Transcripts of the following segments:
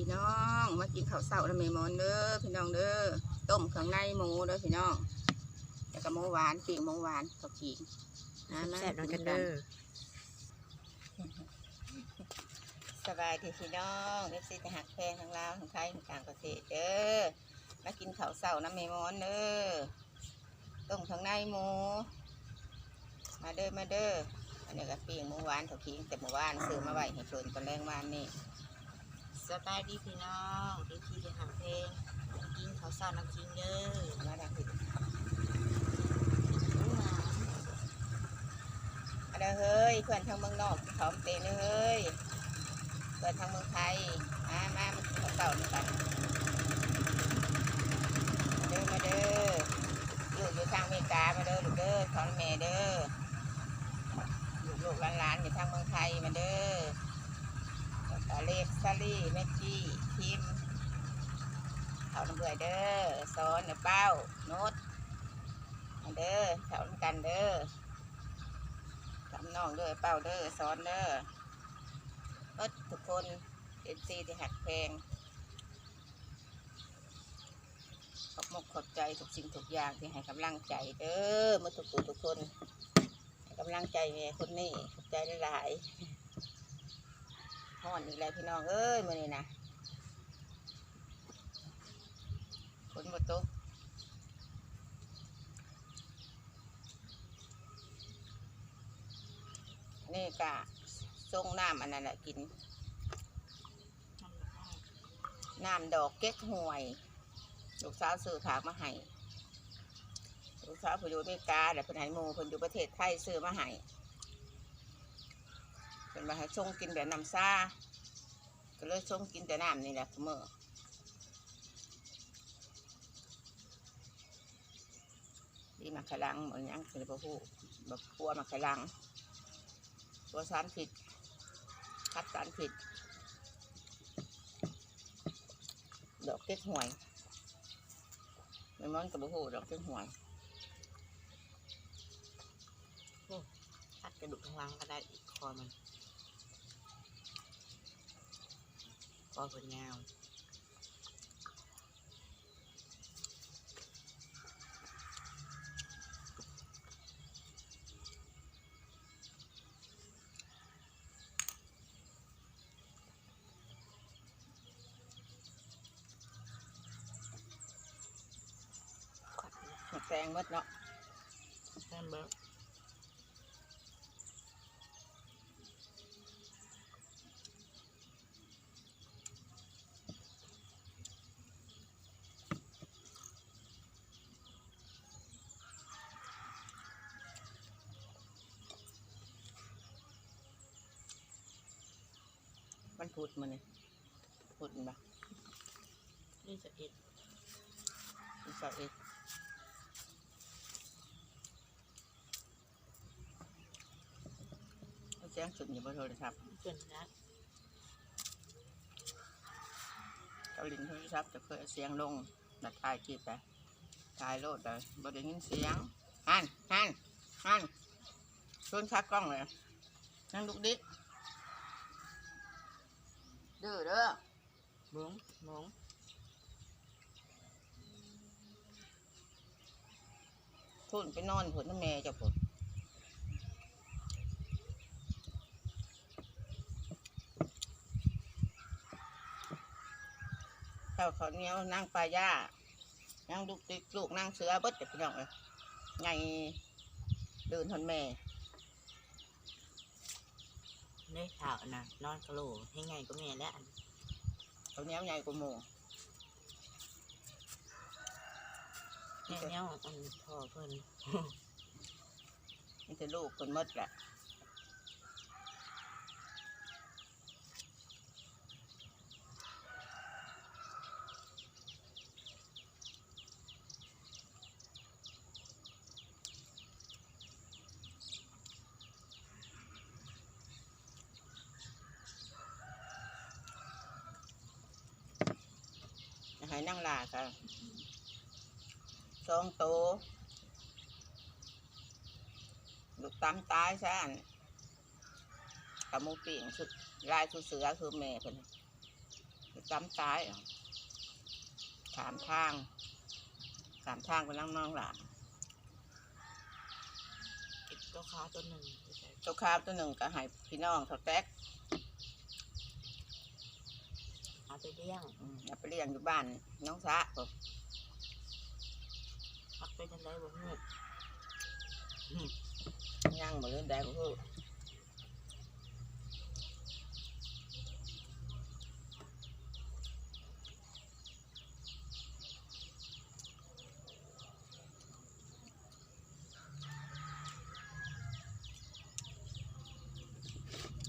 พี่น้องมากินข้าวเสาแล้วแม่หมอนเด้อพี่น้องเด้อต้มเครื่องในหมูเด้อพี่น้องแล้วก็หมูหวานปิ้งหมูหวานกับขิงนะมาแซ่บน้องกันเด้อสบายดีพี่น้องเอฟซีจะหักแพงทั้งลาวทั้งไทยทั้งต่างประเทศเด้อมากินข้าวเสาน้ำแม่หมอนเด้อต้มเครื่องในหมูมาเด้อมาเด้ออันนี้ก็ปิ้งหมูหวานกับขิงแต่หมูหวานซื้อมาไว้ให้ชนตอนแรงวานนี่ สบายดีพี่น้องดีที่จะหาเพลงกินข้าวเช้าน้ำกินเด้อมาดังผิดเอาเด้อเฮ้ยเพื่อนทางเมืองนอกเขาเตนเด้อเฮ้ยเพื่อนทางเมืองไทยมามามากินข้าวเต่านี่กันเด้อมาเด้ออยู่อยู่ทางอเมริกามาเด้อลูกเด้อทอนแม่เด้อลูกลูกหลานๆอยู่ทางเมืองไทยมาเด้อ เล็กซาลี่แม่จี้พิมเขาน้ำเบื่อเด้อสอนเด้อเป้าโน้ตมาเด้อเขานำกันเด้อจำน้องเด้อเป้าเด้อสอนเด้อเบิดทุกคนเอ็นซีที่หักแพงขอบมกขอบใจทุกสิ่งทุกอย่างที่ให้กำลังใจเด้อมือทุกคนทุกคนให้กำลังใจแม่คนนี้ขอบใจหลายๆ ห่อนอีกแล้วพี่น้องเอ้ยมื่อนี้นะคนบตกนี่กะส่งน้ำอันนั้นแหละกิน น้ำดอกเก๊กหวย ลูกสาวซื้อถากมาให้ลูกสาวเพิ่นอยู่อเมริกาแต่เพิ่นให้หมูเพิ่นอยู่ประเทศไทยซื้อมาให้ เพิ่นมาให้ส่งกินแบบน้ำซาก็เลยส่งกินแต่น้ำนี่แหละเสมอดีมาขลังเหมือนยังคือบ่ฮู้แบบกลัวมาขลังตัวสารผิดคัดสารผิดดอกเก๊กหวยไม่มันกับบุหูดอกเก๊กหวยตัดกระดูกข้างล่างก็ได้อีกคอมัน คอผลยาวขั มดแซงหมดเนาะแซ่บเบิร์มันพูดมันนี่พูดมันปะนี่จะเอ็ดมันสาวเอกเอาแจ้งสุดอยู่บนโทรศัพท์ส่วนนะเกาลินโทรศัพท์จะเคยเอาเสียงลงดัดถ่ายคลิปไปถ่ายโลดเลยบ่ได้ยินเสียงฮันฮันฮันชวนชักกล้องเลยนั่งลูกดิเด้อเด้อเบิ้งมองทุนไปนอนผลน้ำแม่เจ้าผลข้าวข้าวเหนียวนั่งปลาย่านั่งลูกติกลูกนั่งเสือเบิดแต่พี่น้องเลยไงเดินทนแม่ ได้ข่าวนะนอนกะโหลให้ไงก็แม่แล้วอันข้าวเหนียวใหญ่กว่าหมูแม่เนี้ยอันพอเพิ่น นี่จะลูกคนหมดแหละ ให้นั่งลาค่ะสองโตวลูกตำตายซะอันกับหมูปิ่งสุดลายคือเสือคือแม่เพิ่นจำตายถามทางถามทางไปนั่งน้องหลานเก็บตัวขาตัวหนึ่งไปใส่ตัวคาบตัวหนึ่งก็ให้พี่น้องเขาแตก เอา ไปเลี้ยงอืมเอาไปเลี้ยงอยู่บ้านน้องสะผม พักไปจังได้บ่ฮู้ย่างมาเล่นได้ก็คือ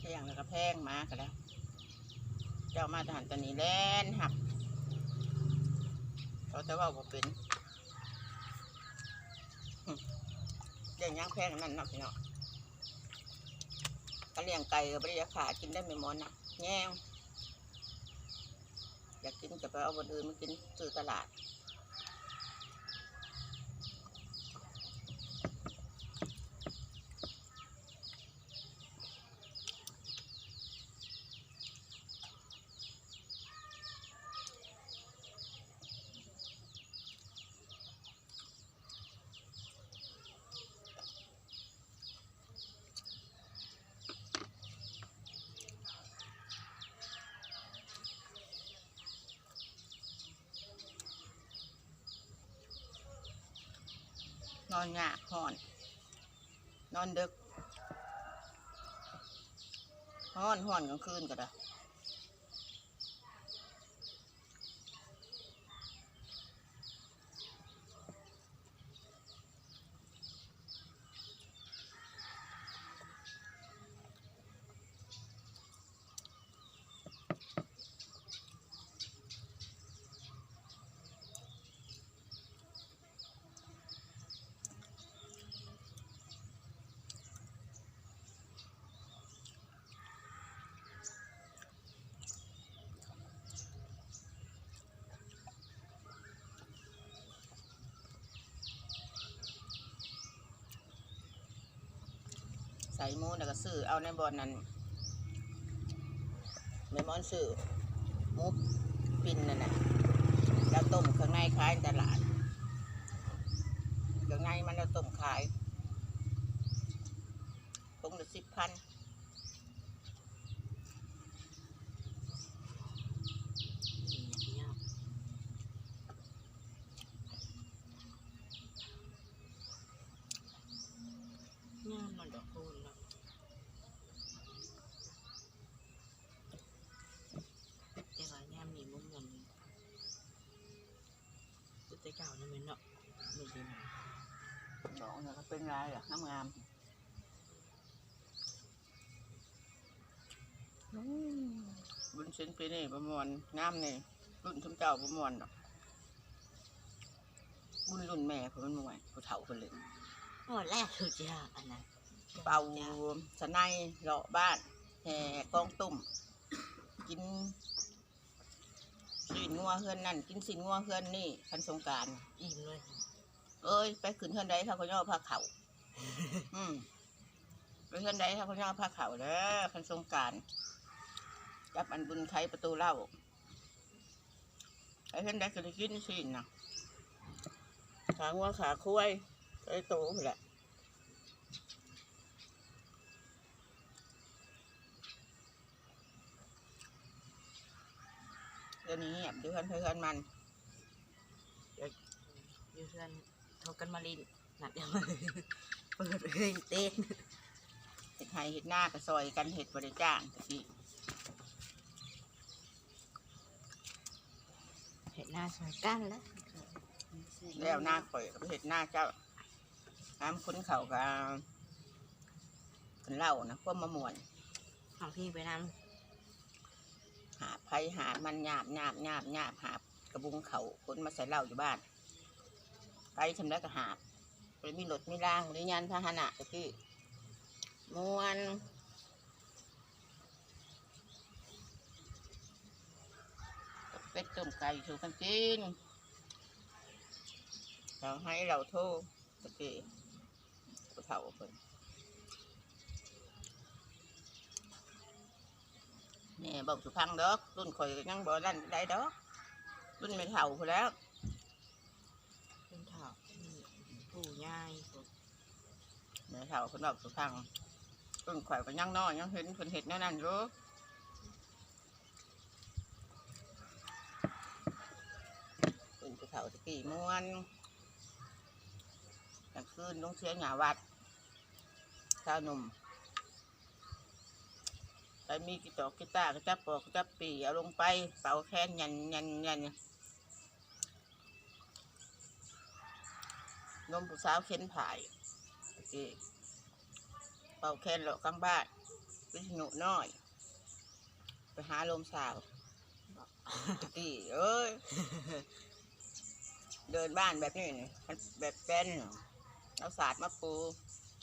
เลี้ยงแล้วก็แพงมาก็แล้ว เจ้ามาทหารตัวนี้แล่นหักเขาจะว่าบ่เป็นหึเลี้ยงย่างแพงนั่นนาะพี่เนาะก็เลี้ยงไก่กับริยาขากินได้ไม่หมดนะแง่อยากกินจะไปเอาบนอื่นมากินซื้อตลาด อนยากห่อน นอนดึกห่อนห่อนกลางคืนก็ได้ ใส่หมูแล้วก็ซื้อเอาในบอนนั้นแม่มอนซื้อหมูปินนั่นน่ะแล้วต้มข้างในขายในตลาดข้างในมันเราต้มขายตรงละสิบพัน เนี่ยงานมันดอกคูณเนาะแต่ว่าย่ามมีมุมเงินสุดแต่เก่านั่นแม่นเนาะไม่ดีนะ ดอก เนี่ยก็เป็นไรล่ะงามงามๆอืมบุญชิ้นปีนี่ประมวลงามนี่รุ่นทุมเจ้าประมวลดอกบุญรุ่นแม่ผมมันมวยผู้เฒ่าคนเลยโอ้แรกสุดยอดอันนั้นเป่าสนายเลาะบ้านแห่กองตุ่มกินสินงัวเฮือนนั่นกินสินงัวเฮือนนี่คันสงกรารอิ่มเลย เอ้ย ไปขึ้นเฮือนใดเขาก็ย่อผ้าเขาวอืมไปเฮือนใดเขาก็ย่อผ้าเขาวเด้อคันสงกรารจับอันบุญไขประตูเล่าไปเฮือนใดก็ได้กินสินนะขางัวขาคุ้ยไอ้โตนั่นแหละเดี๋ยวนี้เงียบเดี๋ยวเพื่อนเพื่อนมันอยู่เพื่อน โทรกันมาลินหนักยังมาเลยเปิดเพลงเต้นเห็ดไห้เห็ดหน้ากับซอยกันเห็ดบริจ้างตะกี้เห็นหน้าสวยกันแล้วแล้วหน้าข่อยกับเห็ดหน้าเจ้าน้ำคุ้นเขากับกันเล่านะพวกมะม่วนของพี่ไปนำหาไผ่หามันหยาบหยาบหยาบหยาบหากระบุงเขาคนมาใส่เหล้าอยู่บ้าน ไปทำแล้วก็หาบไปมีรถมีร่างหรือยันพาหนะตะกี้มวนเป็ดต้มไก่ชูกันกินเราให้เราโทษตะกี้ผู้เฒ่าคนนนี่บอกสุพังดอกรุ่นข่อยยังบ่ดันได้ดอกรุ่นไม่เท่าพอแล้ว ผู้ยายผู้ไม่เท่าคนบอกสุพังรุ่นข่อยก็ยังน้อยยังเห็นคนเห็ดแน่นั่นอยู่รุ่นผู้เฒ่าตะกี้ม่วนกลางคืนต้องเสียหยาวัดชาวหนุ่มไปมีกีตอกกีตาร์ก็จับปอกก็จับปีเอาลงไปเป่าแค้นยันยันยัน นมผู้สาวเข็นผายเป่าแคนเลากลางบ้านวิษณุน้อย ไปหาลมสาวตะกี้เอ้ย เดินบ้านแบบนี้นี่มันแบบเป็นเอาศาสตร์มาปู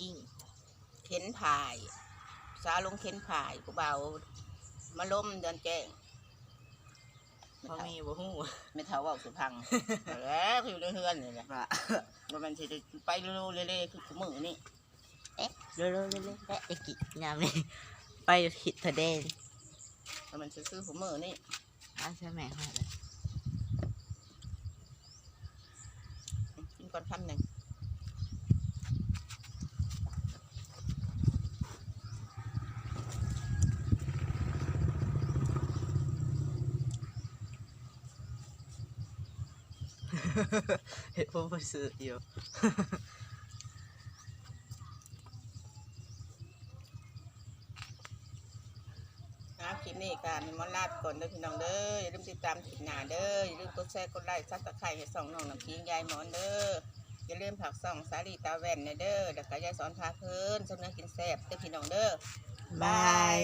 กิ้งเข็นผาย สาวลงเข็นผายกูเบามาล้มเดินแจ้ง พ่อแม่บ่ฮู้ไม่เท่าเว่าสุพังแล้วอยู่ในเฮือนนี่แหละว่าว่ามันสิได้ไปเร็วๆเรื่อยๆคือกูมือนี่เร็วๆเร็วๆแปะไอ้กิยามนี้ไปหิดทะเดนว่ามันสิซื้อกูมือนี่อาใช่ไหมฮะกินก่อนคำหนึ่ง เห็ดพวกซื้ออยู่นะคลิปนี้การมอลาดก่อนเด้อพี่น้องเด้ออย่าลืมติดตามคลิปหน้าเด้ออย่าลืมกดแชร์กดไลค์ซับสไครต์ให้ส่องน้องน้ำพิงยายหมอนเด้ออย่าลืมผักส่องสาลีตาแว่นเด้อแล้วก็ยายสอนพาเพิ่นสำนักกินแซ่บเด้อพี่น้องเด้อบาย